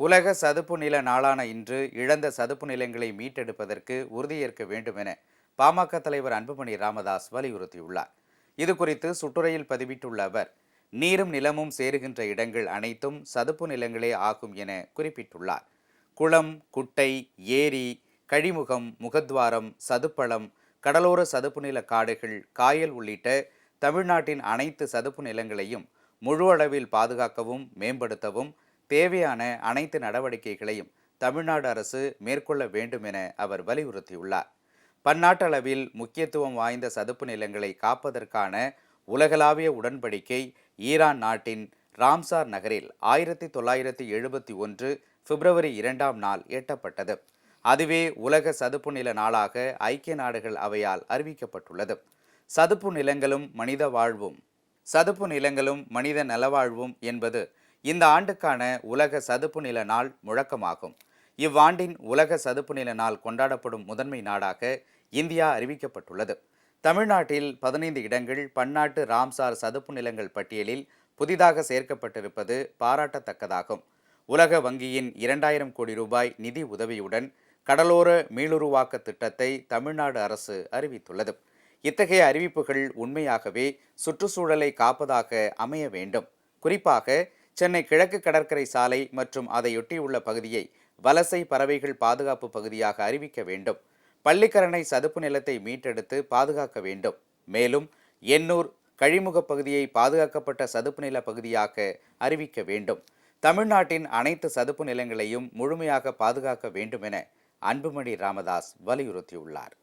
உலக சதுப்பு நில நாளான இன்று இழந்த சதுப்பு நிலங்களை மீட்டெடுப்பதற்கு உறுதியேற்க வேண்டும் என பாமக தலைவர் அன்புமணி ராமதாஸ் வலியுறுத்தியுள்ளார். இது குறித்து சுட்டுரையில் பதிவிட்டுள்ள அவர் நீரும் நிலமும் சேருகின்ற இடங்கள் அனைத்தும் சதுப்பு நிலங்களே ஆகும் என குறிப்பிட்டுள்ளார். குளம் குட்டை ஏரி கழிமுகம் முகத்வாரம் சதுப்பளம் கடலோர சதுப்பு நில காடுகள் காயல் உள்ளிட்ட தமிழ்நாட்டின் அனைத்து சதுப்பு நிலங்களையும் முழு அளவில் பாதுகாக்கவும் மேம்படுத்தவும் தேவையான அனைத்து நடவடிக்கைகளையும் தமிழ்நாடு அரசு மேற்கொள்ள வேண்டும் என அவர் வலியுறுத்தியுள்ளார். பன்னாட்டளவில் முக்கியத்துவம் வாய்ந்த சதுப்பு நிலங்களை காப்பதற்கான உலகளாவிய உடன்படிக்கை ஈரான் நாட்டின் ராம்சார் நகரில் ஆயிரத்தி தொள்ளாயிரத்தி எழுபத்தி ஒன்று பிப்ரவரி இரண்டாம் நாள் எட்டப்பட்டது. அதுவே உலக சதுப்பு நில நாளாக ஐக்கிய நாடுகள் அவையால் அறிவிக்கப்பட்டுள்ளது. சதுப்பு நிலங்களும் மனித வாழ்வும் சதுப்பு நிலங்களும் மனித நலவாழ்வும் என்பது இந்த ஆண்டுக்கான உலக சதுப்பு நில நாள் முழக்கமாகும். இவ்வாண்டின் உலக சதுப்பு நில நாள் கொண்டாடப்படும் முதன்மை நாடாக இந்தியா அறிவிக்கப்பட்டுள்ளது. தமிழ்நாட்டில் பதினைந்து இடங்கள் பன்னாட்டு ராம்சார் சதுப்பு நிலங்கள் பட்டியலில் புதிதாக சேர்க்கப்பட்டிருப்பது பாராட்டத்தக்கதாகும். உலக வங்கியின் இரண்டாயிரம் கோடி ரூபாய் நிதி உதவியுடன் கடலோர மீளுருவாக்க திட்டத்தை தமிழ்நாடு அரசு அறிவித்துள்ளது. இத்தகைய அறிவிப்புகள் உண்மையாகவே சுற்றுச்சூழலை காப்பதாக அமைய வேண்டும். குறிப்பாக சென்னை கிழக்கு கடற்கரை சாலை மற்றும் அதையொட்டியுள்ள பகுதியை வலசை பறவைகள் பாதுகாப்பு பகுதியாக அறிவிக்க வேண்டும். பள்ளிக்கரணை சதுப்பு நிலத்தை மீட்டெடுத்து பாதுகாக்க வேண்டும். மேலும் எண்ணூர் கழிமுகப் பகுதியை பாதுகாக்கப்பட்ட சதுப்பு நில பகுதியாக அறிவிக்க வேண்டும். தமிழ்நாட்டின் அனைத்து சதுப்பு நிலங்களையும் முழுமையாக பாதுகாக்க வேண்டும் என அன்புமணி ராமதாஸ் வலியுறுத்தியுள்ளார்.